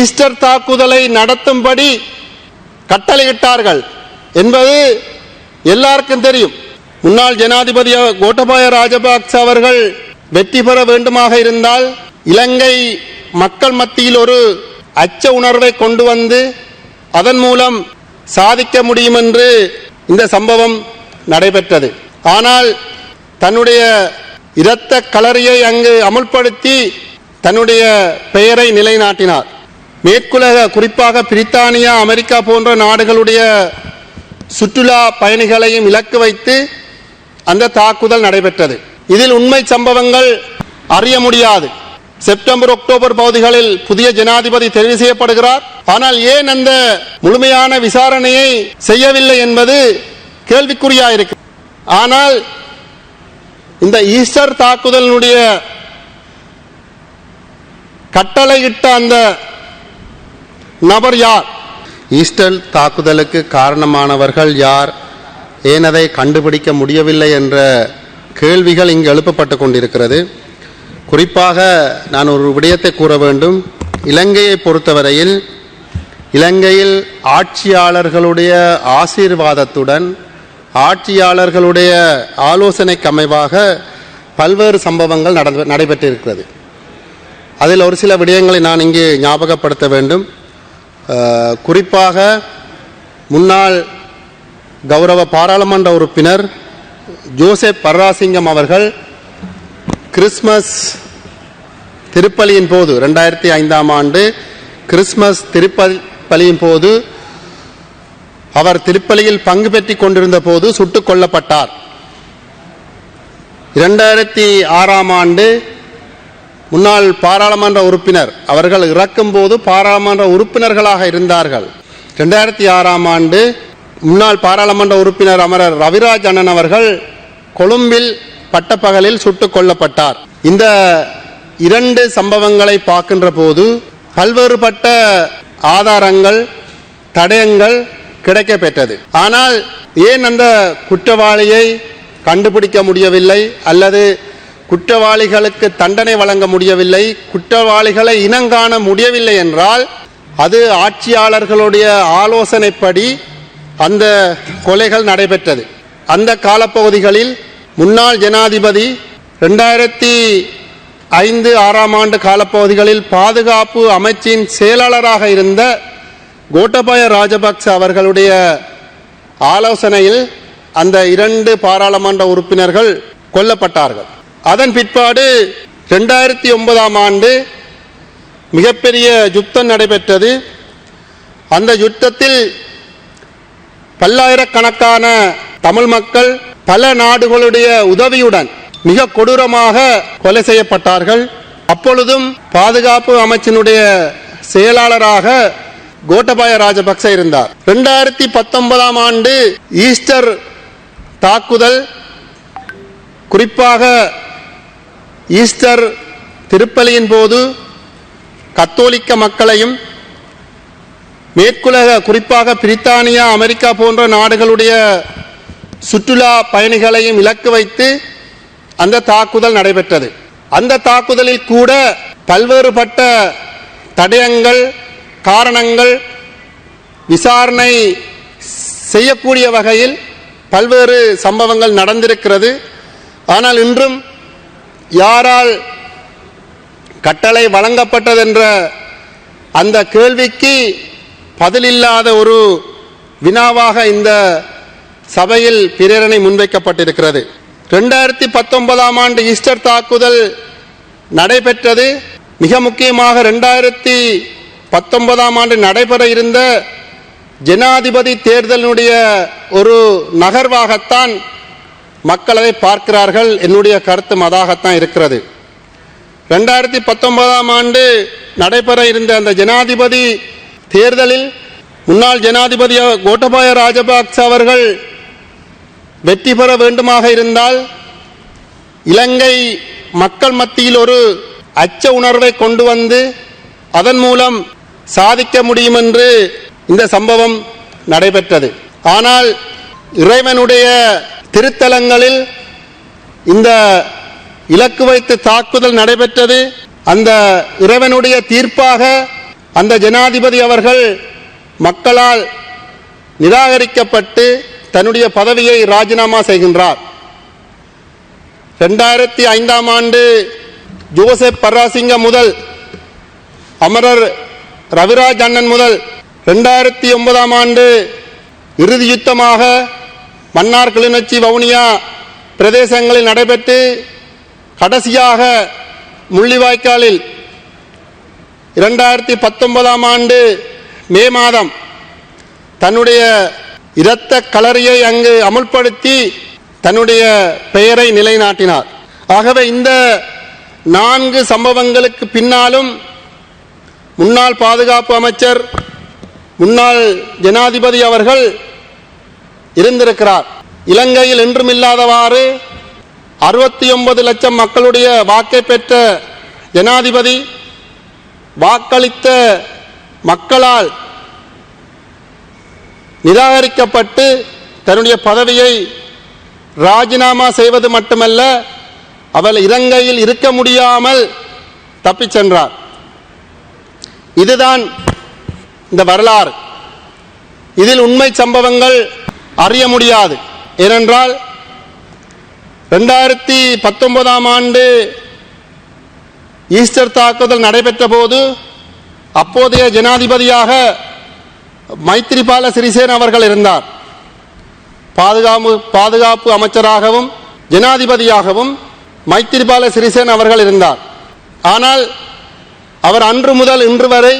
Easter தாக்குதலை நடத்தும்படி கட்டளையிட்டார்கள் என்பது எல்லாருக்கும் தெரியும். முன்னாள் ஜனாதிபதி கோட்டபாய ராஜபக்ச அவர்கள் வெற்றி பெற வேண்டுமாக இருந்தால் இலங்கை மக்கள் மத்தியில் ஒரு அச்ச உணர்வை கொண்டு வந்து அதன் மூலம் சாதிக்க முடியும் என்று இந்த சம்பவம் நடைபெற்றது. ஆனால் தன்னுடைய இரத்த களரியை அங்கு அமுல்படுத்தி தன்னுடைய பெயரை நிலைநாட்டினார். மேற்குலக குறிப்பாக பிரித்தானியா அமெரிக்கா போன்ற நாடுகளுடைய சுற்றுலா பயணிகளையும் இலக்கு வைத்து அந்த தாக்குதல் நடைபெற்றது. இதில் உண்மை சம்பவங்கள் அறிய முடியாது. செப்டம்பர் அக்டோபர் பகுதிகளில் புதிய ஜனாதிபதி தெரிவு செய்யப்படுகிறார். ஆனால் ஏன் அந்த முழுமையான விசாரணையை செய்யவில்லை என்பது கேள்விக்குறியாயிருக்கு ஆனால் இந்த ஈஸ்டர் தாக்குதலினுடைய கட்டளையிட்ட அந்த நபர் யார்? ஈஸ்டர் தாக்குதலுக்கு காரணமானவர்கள் யார்? ஏனதை கண்டுபிடிக்க முடியவில்லை என்ற கேள்விகள் இங்கு எழுப்பப்பட்டு கொண்டிருக்கிறது. குறிப்பாக நான் ஒரு விடயத்தை கூற வேண்டும். இலங்கையை பொறுத்தவரையில் இலங்கையில் ஆட்சியாளர்களுடைய ஆசீர்வாதத்துடன் ஆட்சியாளர்களுடைய ஆலோசனைக்கு அமைவாக பல்வேறு சம்பவங்கள் நடந்து நடைபெற்றிருக்கிறது. அதில் ஒரு சில விடயங்களை நான் இங்கே ஞாபகப்படுத்த வேண்டும். குறிப்பாக முன்னாள் கௌரவ பாராளுமன்ற உறுப்பினர் ஜோசப் பர்ராசிங்கம் அவர்கள் கிறிஸ்மஸ் திருப்பலியின் போது ரெண்டாயிரத்தி ஐந்தாம் ஆண்டு கிறிஸ்மஸ் திருப்பலியின் போது அவர் திருப்பலியில் பங்கு பெற்றுக் கொண்டிருந்த போது சுட்டுக் கொல்லப்பட்டார். இரண்டாயிரத்தி ஆறாம் ஆண்டு முன்னாள் பாராளுமன்ற உறுப்பினர். அவர்கள் இறக்கும்போது பாராளுமன்ற உறுப்பினர்களாக இருந்தார்கள். ரெண்டாயிரத்தி ஆறாம் ஆண்டு முன்னாள் பாராளுமன்ற உறுப்பினர் அமரர் ரவிராஜ் அண்ணன் அவர்கள் கொழும்பில் பட்டப்பகலில் சுட்டுக் கொல்லப்பட்டார். இந்த இரண்டு சம்பவங்களை பார்க்கின்ற போது பல்வேறுபட்ட ஆதாரங்கள் தடயங்கள் கிடைக்கப்பெற்றது. ஆனால் ஏன் அந்த குற்றவாளியை கண்டுபிடிக்க முடியவில்லை அல்லது குற்றவாளிகளுக்கு தண்டனை வழங்க முடியவில்லை. குற்றவாளிகளை இனங்காண முடியவில்லை என்றால் அது ஆட்சியாளர்களுடைய ஆலோசனைப்படி அந்த கொலைகள் நடைபெற்றது. அந்த காலப்பகுதிகளில் முன்னாள் ஜனாதிபதி ரெண்டாயிரத்தி ஐந்து ஆறாம் ஆண்டு காலப்பகுதிகளில் பாதுகாப்பு அமைச்சின் செயலாளராக இருந்த கோட்டபாய ராஜபக்ச அவர்களுடைய ஆலோசனையில் அந்த இரண்டு பாராளுமன்ற உறுப்பினர்கள் கொல்லப்பட்டார்கள். அதன் பிற்பாடு ரெண்டாயிரத்தி ஒன்பதாம் ஆண்டு மிகப்பெரிய யுத்தம் நடைபெற்றது. அந்த யுத்தத்தில் பல்லாயிரக்கணக்கான தமிழ் மக்கள் பல நாடுகளுடைய உதவியுடன் மிக கொடூரமாக கொலை செய்யப்பட்டார்கள். அப்பொழுதும் பாதுகாப்பு அமைச்சினுடைய செயலாளராக கோட்டபாய ராஜபக்ச இருந்தார். ரெண்டாயிரத்தி பத்தொன்பதாம் ஆண்டு ஈஸ்டர் தாக்குதல் குறிப்பாக ஈஸ்டர் திருப்பலியின் போது கத்தோலிக்க மக்களையும் மேற்குலக குறிப்பாக பிரித்தானியா அமெரிக்கா போன்ற நாடுகளுடைய சுற்றுலா பயணிகளையும் இலக்கு வைத்து அந்த தாக்குதல் நடைபெற்றது. அந்த தாக்குதலில் கூட பல்வேறுபட்ட தடயங்கள் காரணங்கள் விசாரணை செய்யக்கூடிய வகையில் பல்வேறு சம்பவங்கள் நடந்திருக்கிறது. ஆனால் இன்றும் யாரால் கட்டளை வழங்கப்பட்டதென்ற அந்த கேள்விக்கு பதிலில்லாத ஒரு வினாவாக இந்த சபையில் பிரேரணை முன்வைக்கப்பட்டிருக்கிறது. ரெண்டாயிரத்தி பத்தொன்பதாம் ஆண்டு ஈஸ்டர் தாக்குதல் நடைபெற்றது. மிக முக்கியமாக ரெண்டாயிரத்தி பத்தொன்பதாம் ஆண்டு நடைபெற இருந்த ஜனாதிபதி தேர்தலினுடைய ஒரு நகர்வாகத்தான் மக்கள் அதை பார்க்கிறார்கள் என்னுடைய கருத்தும் அதாகத்தான் இருக்கிறது. ரெண்டாயிரத்தி பத்தொன்பதாம் ஆண்டு நடைபெற இருந்த அந்த ஜனாதிபதி தேர்தலில் முன்னாள் ஜனாதிபதி கோட்டபாய ராஜபக்ச அவர்கள் வெற்றி பெற வேண்டுமாக இருந்தால் இலங்கை மக்கள் மத்தியில் ஒரு அச்ச உணர்வை கொண்டு வந்து அதன் மூலம் சாதிக்க முடியும் என்று இந்த சம்பவம் நடைபெற்றது. ஆனால் இறைவனுடைய திருத்தலங்களில் இந்த இலக்கு வைத்து தாக்குதல் நடைபெற்றது. அந்த இறைவனுடைய தீர்ப்பாக அந்த ஜனாதிபதி அவர்கள் மக்களால் நிராகரிக்கப்பட்டு தன்னுடைய பதவியை ராஜினாமா செய்கின்றார். ரெண்டாயிரத்தி ஐந்தாம் ஆண்டு ஜோசப் பர்ராசிங்க முதல் அமரர் ரவிராஜ் அண்ணன் முதல் ரெண்டாயிரத்தி ஒன்பதாம் ஆண்டு இறுதி யுத்தமாக மன்னார் கிளிநொச்சி வவுனியா பிரதேசங்களில் நடைபெற்று கடைசியாக முள்ளிவாய்க்காலில் இரண்டாயிரத்தி பத்தொன்பதாம் ஆண்டு மே மாதம் தன்னுடைய இரத்த கலரியை அங்கு அமுல்படுத்தி தன்னுடைய பெயரை நிலைநாட்டினார். ஆகவே இந்த நான்கு சம்பவங்களுக்கு பின்னாலும் முன்னாள் பாதுகாப்பு அமைச்சர் முன்னாள் ஜனாதிபதி அவர்கள் இருந்திருக்கிறார். இலங்கையில் என்றும் இல்லாதவாறு அறுபத்தி ஒன்பது லட்சம் மக்களுடைய வாக்கை பெற்ற ஜனாதிபதி வாக்களித்த மக்களால் நிராகரிக்கப்பட்டு தன்னுடைய பதவியை ராஜினாமா செய்வது மட்டுமல்ல அவள் இலங்கையில் இருக்க முடியாமல் தப்பிச் சென்றார். இதுதான் இந்த வரலாறு. இதில் உண்மை சம்பவங்கள் அறிய முடியாது. ஏனென்றால் ரெண்டாயிரத்தி பத்தொன்பதாம் ஆண்டு ஈஸ்டர் தாக்குதல் நடைபெற்ற போது அப்போதைய ஜனாதிபதியாக மைத்திரிபால சிறிசேன அவர்கள் இருந்தார். பாதுகாப்பு பாதுகாப்பு அமைச்சராகவும் ஜனாதிபதியாகவும் மைத்திரிபால சிறிசேன அவர்கள் இருந்தார். ஆனால் அவர் அன்று முதல் இன்று வரை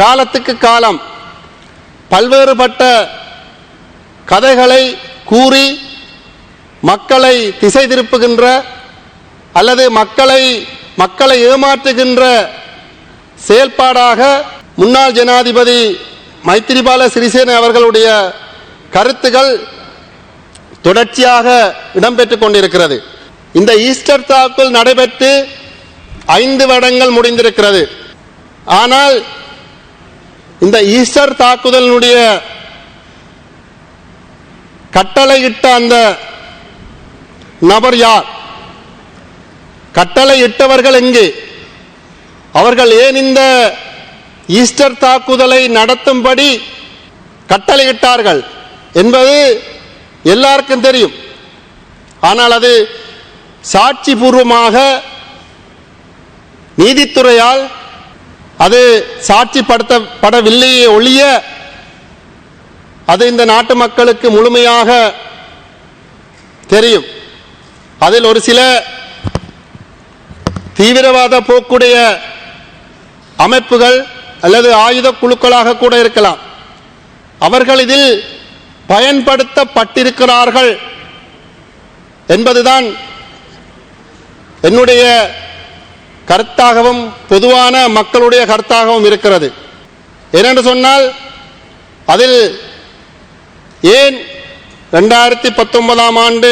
காலத்துக்கு காலம் பல்வேறுபட்ட கதைகளை கூறி மக்களை திசை திருப்புகின்ற அல்லது மக்களை மக்களை ஏமாற்றுகின்ற செயல்பாடாக முன்னாள் ஜனாதிபதி மைத்திரிபால சிறிசேன அவர்களுடைய கருத்துகள் தொடர்ச்சியாக இடம்பெற்றுக் கொண்டிருக்கிறது. இந்த ஈஸ்டர் தாக்குதல் நடைபெற்று ஐந்து வருடங்கள் முடிந்திருக்கிறது. ஆனால் இந்த ஈஸ்டர் தாக்குதலினுடைய கட்டளையிட்ட அந்த நபர் யார்? கட்டளையிட்டவர்கள் எங்கே? அவர்கள் ஏன் இந்த ஈஸ்டர் தாக்குதலை நடத்தும்படி கட்டளையிட்டார்கள் என்பது எல்லாருக்கும் தெரியும். ஆனால் அது சாட்சி பூர்வமாக நீதித்துறையால் அது சாட்சிப்படுத்தப்படவில்லையே ஒழிய அது இந்த நாட்டு மக்களுக்கு முழுமையாக தெரியும். அதில் ஒரு சில தீவிரவாத போக்குடைய அமைப்புகள் அல்லது ஆயுத குழுக்களாக கூட இருக்கலாம். அவர்கள் இதில் பயன்படுத்தப்பட்டிருக்கிறார்கள் என்பதுதான் என்னுடைய கருத்தாகவும் பொதுவான மக்களுடைய கருத்தாகவும் இருக்கிறது. ஏனென்று சொன்னால் அதில் ஏன் ரெண்டாயிரத்தி பத்தொன்பதாம் ஆண்டு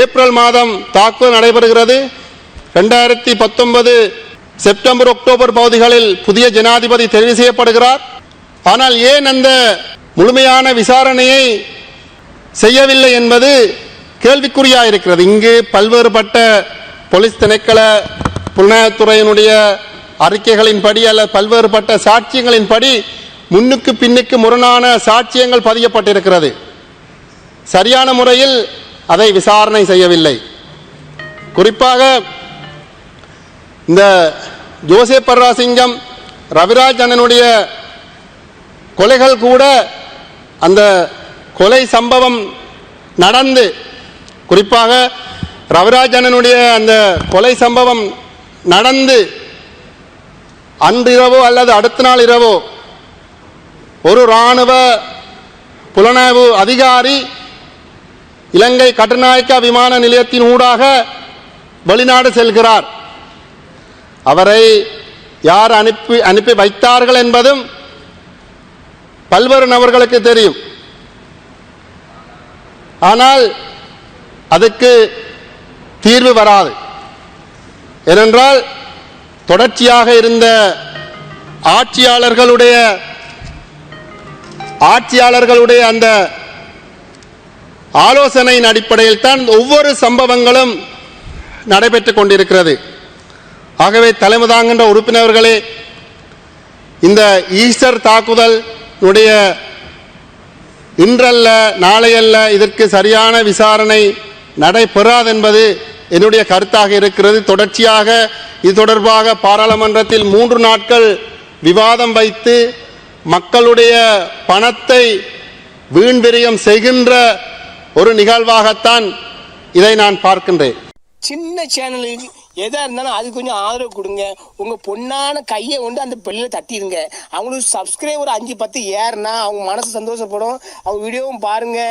ஏப்ரல் மாதம் தாக்குதல் நடைபெறுகிறது? ரெண்டாயிரத்தி பத்தொன்பது செப்டம்பர் அக்டோபர் பகுதிகளில் புதிய ஜனாதிபதி தெரிவு செய்யப்படுகிறார். ஆனால் ஏன் அந்த முழுமையான விசாரணையை செய்யவில்லை என்பது கேள்விக்குறியாக இருக்கிறது. இங்கு பல்வேறுபட்ட போலீஸ் திணைக்கள புலனாய்வுத்துறையினுடைய அறிக்கைகளின்படி அல்ல பல்வேறுபட்ட சாட்சியங்களின்படி முன்னுக்கு பின்னுக்கு முரணான சாட்சியங்கள் பதியப்பட்டிருக்கிறது. சரியான முறையில் அதை விசாரணை செய்யவில்லை. குறிப்பாக இந்த ஜோசப் பர்ராசிங்கம் ரவிராஜ் அண்ணனுடைய கொலைகள் கூட அந்த கொலை சம்பவம் நடந்து குறிப்பாக ரவிராஜ் அண்ணனுடைய அந்த கொலை சம்பவம் நடந்து அன்றிரவோ அல்லது அடுத்த நாள் இரவோ ஒரு இராணுவ புலனாய்வு அதிகாரி இலங்கை கட்டுநாயக்கா விமான நிலையத்தின் ஊடாக வெளிநாடு செல்கிறார். அவரை யார் அனுப்பி அனுப்பி வைத்தார்கள் என்பதும் பல்வேறு நபர்களுக்கு தெரியும். ஆனால் அதுக்கு தீர்வு வராது. ஏனென்றால் தொடர்ச்சியாக இருந்த ஆட்சியாளர்களுடைய ஆட்சியாளர்களுடைய அந்த ஆலோசனையின் அடிப்படையில் தான் ஒவ்வொரு சம்பவங்களும் நடைபெற்று கொண்டிருக்கிறது. ஆகவே தலைமை தாங்குகின்ற உறுப்பினர்களே இந்த ஈஸ்டர் தாக்குதலுடைய இன்றல்ல நாளையல்ல இதற்கு சரியான விசாரணை நடைபெறாது என்பது என்னுடைய கருத்தாக இருக்கிறது. தொடர்ச்சியாக இது தொடர்பாக பாராளுமன்றத்தில் மூன்று நாட்கள் விவாதம் வைத்து மக்களுடைய பணத்தை வீண்விரியம் செய்கின்ற ஒரு நிகழ்வாகத்தான் இதை நான் பார்க்கின்றேன். சின்ன சேனலுக்கு எதா இருந்தாலும் அது கொஞ்சம் ஆதரவு கொடுங்க. உங்க பொண்ணான கையை கொண்டு அந்த பிள்ளையில தட்டிடுங்க அவங்களுக்கு சப்ஸ்கிரைபர் அஞ்சு பத்து ஏறுனா அவங்க மனசு சந்தோஷப்படும். அவங்க வீடியோவும் பாருங்க.